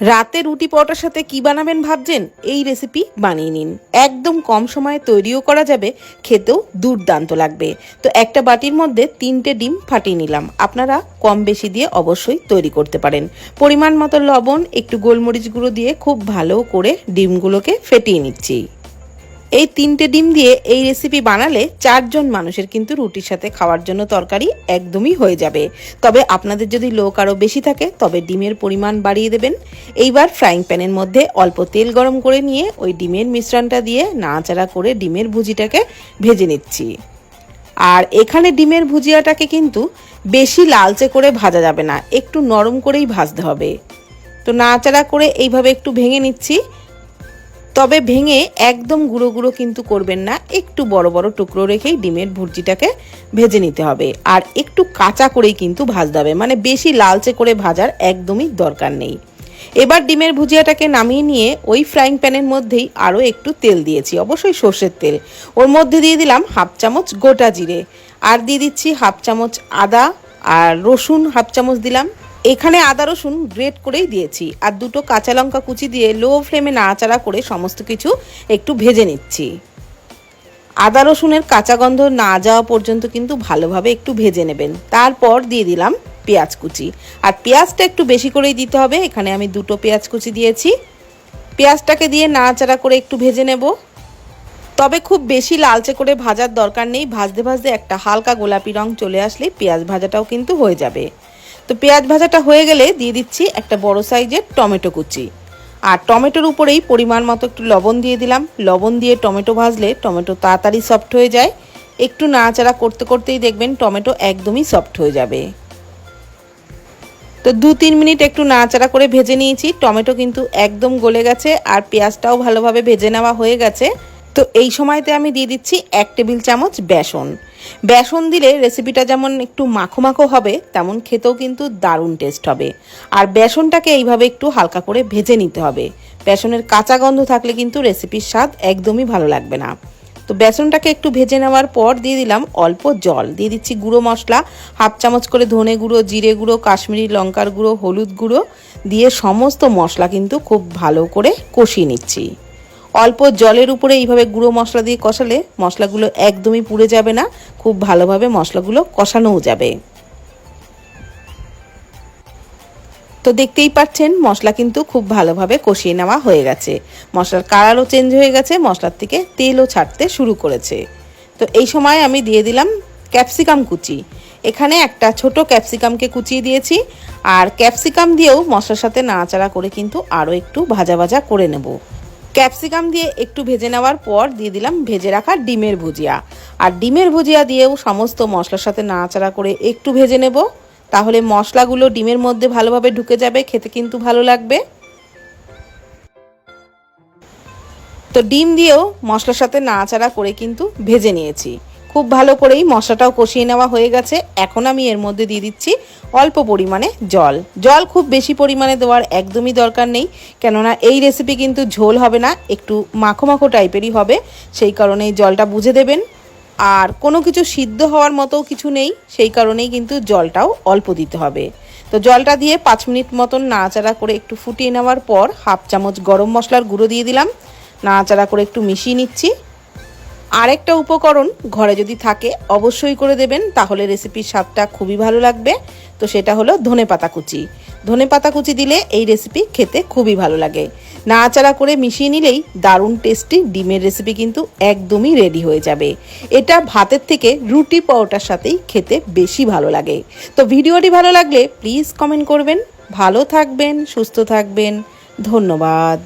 রাতে রুটি পরোটার সাথে কি বানাবেন ভাবছেন? এই রেসিপি বানিয়ে নিন। একদম কম সময়ে তৈরিও করা যাবে, খেতেও দুর্দান্ত লাগবে। তো একটা বাটির মধ্যে তিনটে ডিম ফাটিয়ে নিলাম। আপনারা কম বেশি দিয়ে অবশ্যই তৈরি করতে পারেন। পরিমাণ মতো লবণ, একটু গোলমরিচ গুঁড়ো দিয়ে খুব ভালো করে ডিমগুলোকে ফেটিয়ে নিচ্ছি। এই তিনটে ডিম দিয়ে এই রেসিপি বানালে চারজন মানুষের কিন্তু রুটির সাথে খাওয়ার জন্য তরকারি একদমই হয়ে যাবে। তবে আপনাদের যদি লোক আরও বেশি থাকে, তবে ডিমের পরিমাণ বাড়িয়ে দেবেন। এইবার ফ্রাইং প্যানের মধ্যে অল্প তেল গরম করে নিয়ে ওই ডিমের মিশ্রণটা দিয়ে নাড়াচাড়া করে ডিমের ভুজিটাকে ভেজে নিচ্ছি। আর এখানে ডিমের ভুজিয়াটাকে কিন্তু বেশি লালচে করে ভাজা যাবে না, একটু নরম করেই ভাজতে হবে। তো নাড়াচাড়া করে এইভাবে একটু ভেঙে নিচ্ছি। তবে ভেঙে একদম গুঁড়ো গুঁড়ো কিন্তু করবেন না। একটু বড় বড় টুকরো রেখেই ডিমের ভুর্জিটাকে ভেজে নিতে হবে। আর একটু কাঁচা করেই কিন্তু ভাজতে হবে। মানে বেশি লালচে করে ভাজার একদমই দরকার নেই। এবার ডিমের ভুজিয়াটাকে নামিয়ে নিয়ে ওই ফ্রাইং প্যানের মধ্যেই আরও একটু তেল দিয়েছি। অবশ্যই সর্ষের তেল। ওর মধ্যে দিয়ে দিলাম হাফ চামচ গোটা জিরে। আর দিয়ে দিচ্ছি হাফ চামচ আদা আর রসুন হাফ চামচ দিলাম। এখানে আদা, রসুন গ্রেট করেই দিয়েছি। আর দুটো কাঁচা লঙ্কা কুচি দিয়ে লো ফ্লেমে নাড়াচাড়া করে সমস্ত কিছু একটু ভেজে নিচ্ছি। আদা, রসুনের কাঁচা গন্ধ না যাওয়া পর্যন্ত কিন্তু ভালোভাবে একটু ভেজে নেবেন। তারপর দিয়ে দিলাম পেঁয়াজ কুচি। আর পেঁয়াজটা একটু বেশি করেই দিতে হবে। এখানে আমি দুটো পেঁয়াজ কুচি দিয়েছি। পেঁয়াজটাকে দিয়ে নাড়াচাড়া করে একটু ভেজে নেব। তবে খুব বেশি লালচে করে ভাজার দরকার নেই। ভাজতে ভাজতে একটা হালকা গোলাপি রং চলে আসলে পেঁয়াজ ভাজাটাও কিন্তু হয়ে যাবে। তো পেঁয়াজ ভাজাটা হয়ে গেলে দিয়ে দিচ্ছি একটা বড় সাইজের টমেটো কুচি। আর টমেটোর উপরেই পরিমাণ মতো একটু লবণ দিয়ে দিলাম। লবণ দিয়ে টমেটো ভাজলে টমেটো তাড়াতাড়ি সফট হয়ে যায়। একটু নাড়াচাড়া করতে করতেই দেখবেন টমেটো একদমই সফট হয়ে যাবে। তো দু তিন মিনিট একটু নাড়াচাড়া করে ভেজে নিয়েছি। টমেটো কিন্তু একদম গলে গেছে আর পেঁয়াজটাও ভালোভাবে ভেজে নেওয়া হয়ে গেছে। তো এই সময়তে আমি দিয়ে দিচ্ছি এক টেবিল চামচ বেসন। বেসন দিলে রেসিপিটা যেমন একটু মাখো মাখো হবে, তেমন খেতেও কিন্তু দারুণ টেস্ট হবে। আর বেসনটাকে এইভাবে একটু হালকা করে ভেজে নিতে হবে। বেসনের কাঁচা গন্ধ থাকলে কিন্তু রেসিপির স্বাদ একদমই ভালো লাগবে না। তো বেসনটাকে একটু ভেজে নেওয়ার পর দিয়ে দিলাম অল্প জল। দিয়ে দিচ্ছি গুঁড়ো মশলা, হাফ চামচ করে ধনে গুঁড়ো, জিরে গুঁড়ো, কাশ্মীরি লঙ্কার গুঁড়ো, হলুদ গুঁড়ো। দিয়ে সমস্ত মশলা কিন্তু খুব ভালো করে কষিয়ে নিচ্ছি। অল্প জলের উপরে এইভাবে গুঁড়ো মশলা দিয়ে কষালে মশলাগুলো একদমই পুড়ে যাবে না, খুব ভালোভাবে মশলাগুলো কষানোও যাবে। তো দেখতেই পাচ্ছেন, মশলা কিন্তু খুব ভালোভাবে কষিয়ে নেওয়া হয়ে গেছে। মশলার কালারও চেঞ্জ হয়ে গেছে, মশলার থেকে তেলও ছাড়তে শুরু করেছে। তো এই সময় আমি দিয়ে দিলাম ক্যাপসিকাম কুচি। এখানে একটা ছোট ক্যাপসিকামকে কুচিয়ে দিয়েছি, আর ক্যাপসিকাম দিয়েও মশলার সাথে নাড়াচাড়া করে কিন্তু আরও একটু ভাজা ভাজা করে নেব। ক্যাপসিকাম দিয়ে একটু ভেজে নেওয়ার পর দিয়ে দিলাম ভেজে রাখা ডিমের ভুজিয়া। আর ডিমের ভুজিয়া দিয়েও সমস্ত মশলার সাথে নাড়াচাড়া করে একটু ভেজে নেব। তাহলে মশলাগুলো ডিমের মধ্যে ভালোভাবে ঢুকে যাবে, খেতে কিন্তু ভালো লাগবে। তো ডিম দিয়েও মশলার সাথে নাড়াচাড়া করে কিন্তু ভেজে নিয়েছি। খুব ভালো করেই মশলাটাও কষিয়ে নেওয়া হয়ে গেছে। এখন আমি এর মধ্যে দিয়ে দিচ্ছি অল্প পরিমাণে জল। জল খুব বেশি পরিমাণে দেওয়ার একদমই দরকার নেই, কেননা এই রেসিপি কিন্তু ঝোল হবে না, একটু মাখো মাখো টাইপেরই হবে। সেই কারণেই জলটা বুঝে দেবেন। আর কোনো কিছু সিদ্ধ হওয়ার মতো কিছু নেই, সেই কারণেই কিন্তু জলটাও অল্প দিতে হবে। তো জলটা দিয়ে পাঁচ মিনিট মতন নাড়াচাড়া করে একটু ফুটিয়ে নেওয়ার পর হাফ চামচ গরম মশলার গুঁড়ো দিয়ে দিলাম। নাড়াচাড়া করে একটু মিশিয়ে নিচ্ছি। আরেকটা উপকরণ ঘরে যদি থাকে, অবশ্যই করে দেবেন, তাহলে রেসিপির স্বাদটা খুবই ভালো লাগবে। তো সেটা হলো ধনে পাতা কুচি। ধনে পাতা কুচি দিলে এই রেসিপি খেতে খুবই ভালো লাগে। নাড়াচাড়া করে মিশিয়ে নিলেই দারুণ টেস্টি ডিমের রেসিপি কিন্তু একদমই রেডি হয়ে যাবে। এটা ভাতের থেকে রুটি পরোটার সাথেই খেতে বেশি ভালো লাগে। তো ভিডিওটি ভালো লাগলে প্লিজ কমেন্ট করবেন। ভালো থাকবেন, সুস্থ থাকবেন। ধন্যবাদ।